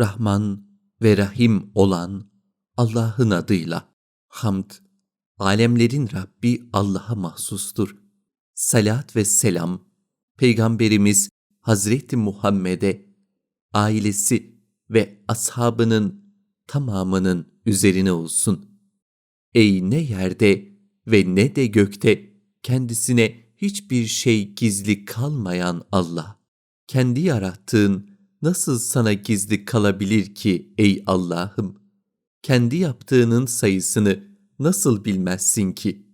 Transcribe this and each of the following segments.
Rahman ve Rahim olan Allah'ın adıyla. Hamd, alemlerin Rabbi Allah'a mahsustur. Salat ve selam, Peygamberimiz Hazreti Muhammed'e, ailesi ve ashabının tamamının üzerine olsun. Ey ne yerde ve ne de gökte kendisine hiçbir şey gizli kalmayan Allah! Kendi yarattığın nasıl sana gizli kalabilir ki ey Allah'ım? Kendi yaptığının sayısını nasıl bilmezsin ki?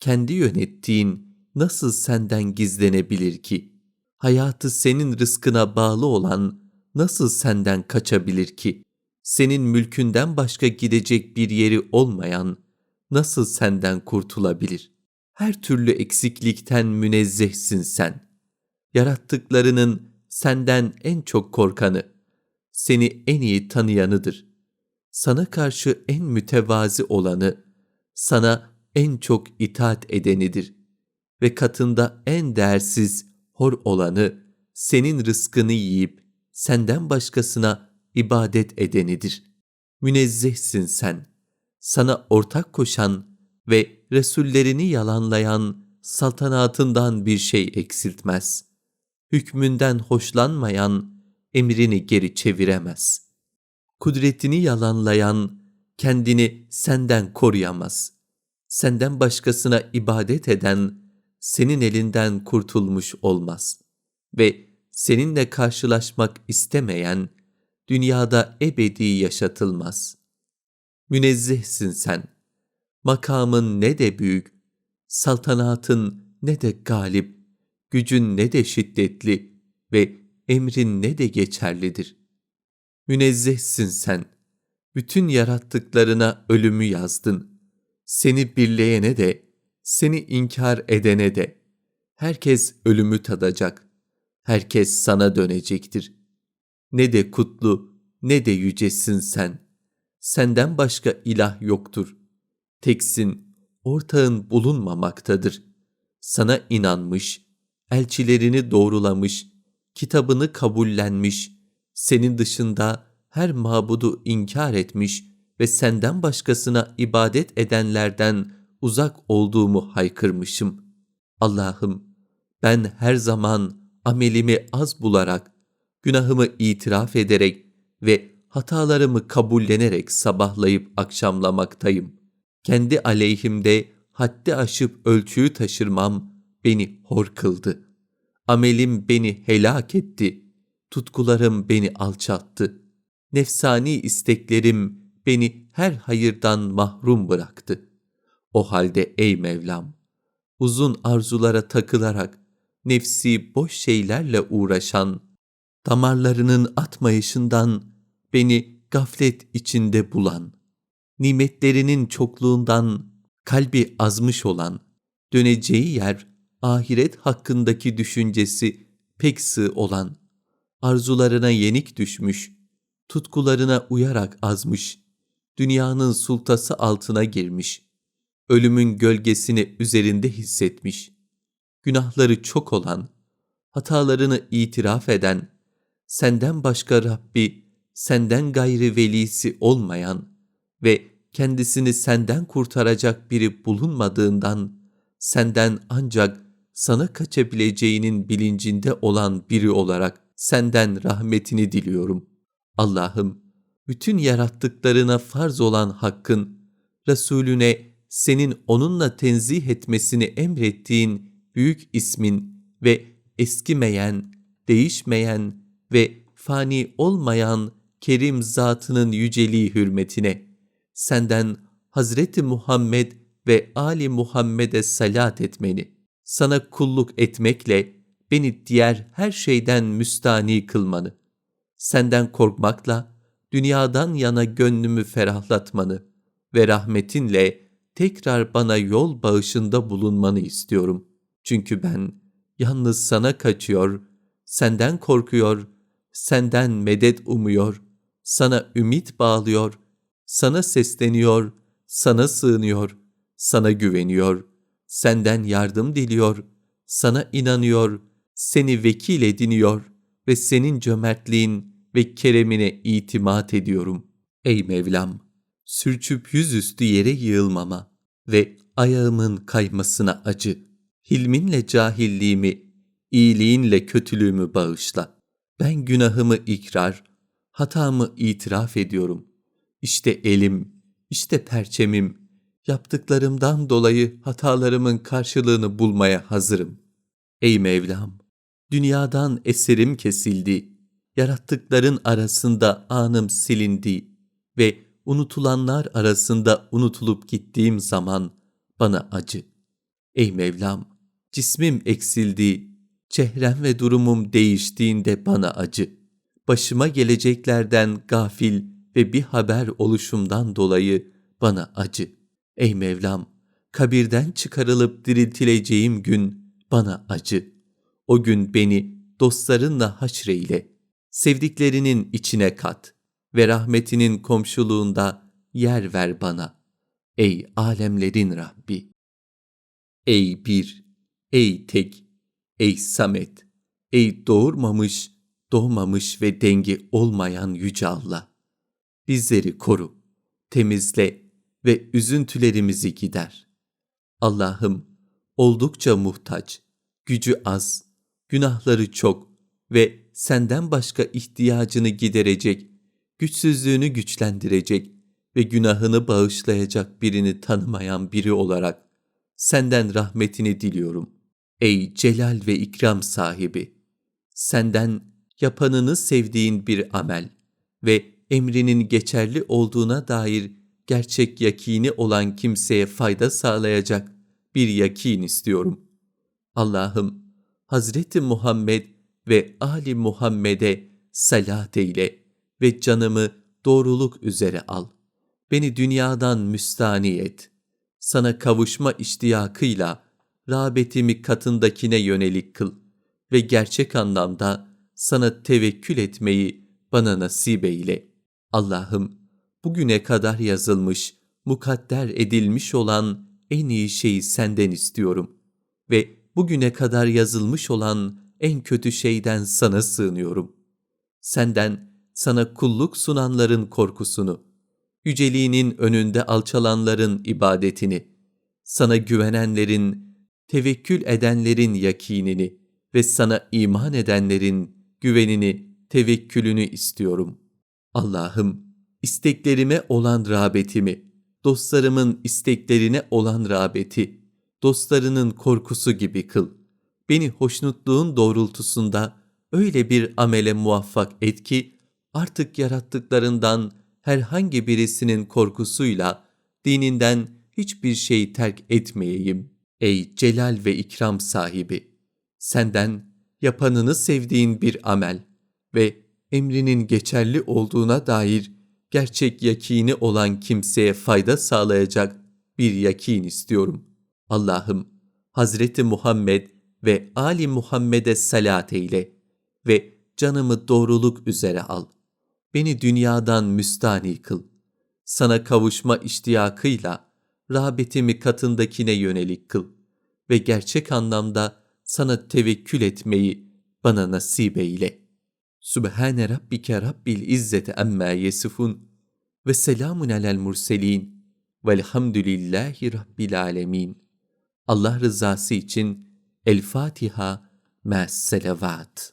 Kendi yönettiğin nasıl senden gizlenebilir ki? Hayatı senin rızkına bağlı olan nasıl senden kaçabilir ki? Senin mülkünden başka gidecek bir yeri olmayan nasıl senden kurtulabilir? Her türlü eksiklikten münezzehsin sen. Yarattıklarının senden en çok korkanı, seni en iyi tanıyanıdır. Sana karşı en mütevazi olanı, sana en çok itaat edenidir. Ve katında en değersiz, hor olanı, senin rızkını yiyip senden başkasına ibadet edenidir. Münezzehsin sen. Sana ortak koşan ve Resullerini yalanlayan saltanatından bir şey eksiltmez.'' Hükmünden hoşlanmayan emrini geri çeviremez. Kudretini yalanlayan kendini senden koruyamaz. Senden başkasına ibadet eden senin elinden kurtulmuş olmaz. Ve seninle karşılaşmak istemeyen dünyada ebedi yaşatılmaz. Münezzehsin sen. Makamın ne de büyük, saltanatın ne de galip, gücün ne de şiddetli ve emrin ne de geçerlidir. Münezzehsin sen, bütün yarattıklarına ölümü yazdın. Seni birleyene de, seni inkar edene de, herkes ölümü tadacak, herkes sana dönecektir. Ne de kutlu, ne de yücesin sen. Senden başka ilah yoktur. Teksin, ortağın bulunmamaktadır. Sana inanmış, elçilerini doğrulamış, kitabını kabullenmiş, senin dışında her mabudu inkar etmiş ve senden başkasına ibadet edenlerden uzak olduğumu haykırmışım. Allah'ım ben her zaman amelimi az bularak, günahımı itiraf ederek ve hatalarımı kabullenerek sabahlayıp akşamlamaktayım. Kendi aleyhimde haddi aşıp ölçüyü taşırmam, beni hor kıldı. Amelim beni helak etti. Tutkularım beni alçalttı. Nefsani isteklerim beni her hayırdan mahrum bıraktı. O halde ey Mevlam, uzun arzulara takılarak nefsi boş şeylerle uğraşan, damarlarının atmayışından beni gaflet içinde bulan, nimetlerinin çokluğundan kalbi azmış olan, döneceği yer ahiret hakkındaki düşüncesi pek sığ olan, arzularına yenik düşmüş, tutkularına uyarak azmış, dünyanın sultası altına girmiş, ölümün gölgesini üzerinde hissetmiş, günahları çok olan, hatalarını itiraf eden, senden başka Rabbi, senden gayri velisi olmayan ve kendisini senden kurtaracak biri bulunmadığından, senden ancak sana kaçabileceğinin bilincinde olan biri olarak senden rahmetini diliyorum. Allah'ım, bütün yarattıklarına farz olan hakkın, Resulüne senin onunla tenzih etmesini emrettiğin büyük ismin ve eskimeyen, değişmeyen ve fani olmayan kerim zatının yüceliği hürmetine, senden Hazreti Muhammed ve Ali Muhammed'e salat etmeni, sana kulluk etmekle beni diğer her şeyden müstani kılmanı, senden korkmakla dünyadan yana gönlümü ferahlatmanı ve rahmetinle tekrar bana yol bağışında bulunmanı istiyorum. Çünkü ben yalnız sana kaçıyor, senden korkuyor, senden medet umuyor, sana ümit bağlıyor, sana sesleniyor, sana sığınıyor, sana güveniyor.'' Senden yardım diliyor, sana inanıyor, seni vekil ediniyor ve senin cömertliğin ve keremine itimat ediyorum. Ey Mevlam! Sürçüp yüzüstü yere yığılmama ve ayağımın kaymasına acı. Hilminle cahilliğimi, iyiliğinle kötülüğümü bağışla. Ben günahımı ikrar, hatamı itiraf ediyorum. İşte elim, işte perçemim, yaptıklarımdan dolayı hatalarımın karşılığını bulmaya hazırım. Ey Mevlam! Dünyadan eserim kesildi, yarattıkların arasında anım silindi ve unutulanlar arasında unutulup gittiğim zaman bana acı. Ey Mevlam! Cismim eksildi, çehrem ve durumum değiştiğinde bana acı. Başıma geleceklerden gafil ve bir haber oluşumdan dolayı bana acı. Ey Mevlam! Kabirden çıkarılıp diriltileceğim gün bana acı. O gün beni dostlarınla haşreyle, sevdiklerinin içine kat ve rahmetinin komşuluğunda yer ver bana. Ey alemlerin Rabbi! Ey bir, ey tek, ey Samet, ey doğurmamış, doğmamış ve dengi olmayan Yüce Allah! Bizleri koru, temizle ve üzüntülerimizi gider. Allah'ım oldukça muhtaç, gücü az, günahları çok ve senden başka ihtiyacını giderecek, güçsüzlüğünü güçlendirecek ve günahını bağışlayacak birini tanımayan biri olarak senden rahmetini diliyorum. Ey celal ve ikram sahibi! Senden yapanını sevdiğin bir amel ve emrinin geçerli olduğuna dair gerçek yakini olan kimseye fayda sağlayacak bir yakin istiyorum. Allah'ım Hazreti Muhammed ve Ali Muhammed'e salat eyle ve canımı doğruluk üzere al. Beni dünyadan müstani et. Sana kavuşma iştiyakıyla rağbetimi katındakine yönelik kıl ve gerçek anlamda sana tevekkül etmeyi bana nasip eyle. Allah'ım bugüne kadar yazılmış, mukadder edilmiş olan en iyi şeyi senden istiyorum ve bugüne kadar yazılmış olan en kötü şeyden sana sığınıyorum. Senden sana kulluk sunanların korkusunu, yüceliğinin önünde alçalanların ibadetini, sana güvenenlerin, tevekkül edenlerin yakinini ve sana iman edenlerin güvenini, tevekkülünü istiyorum. Allah'ım, isteklerime olan rağbetimi, dostlarımın isteklerine olan rağbeti, dostlarının korkusu gibi kıl. Beni hoşnutluğun doğrultusunda öyle bir amele muvaffak et ki, artık yarattıklarından herhangi birisinin korkusuyla dininden hiçbir şey terk etmeyeyim. Ey celal ve ikram sahibi! Senden yapanını sevdiğin bir amel ve emrinin geçerli olduğuna dair gerçek yakini olan kimseye fayda sağlayacak bir yakin istiyorum. Allah'ım Hazreti Muhammed ve Ali Muhammed'e salat eyle ve canımı doğruluk üzere al. Beni dünyadan müstani kıl. Sana kavuşma iştiyakıyla rağbetimi katındakine yönelik kıl ve gerçek anlamda sana tevekkül etmeyi bana nasip eyle.'' Sübhane rabbike rabbil izzeti emma yesifun ve selamun alel murselin velhamdülillahi rabbil alemin. Allah rızası için El Fatiha, Mes Selavat.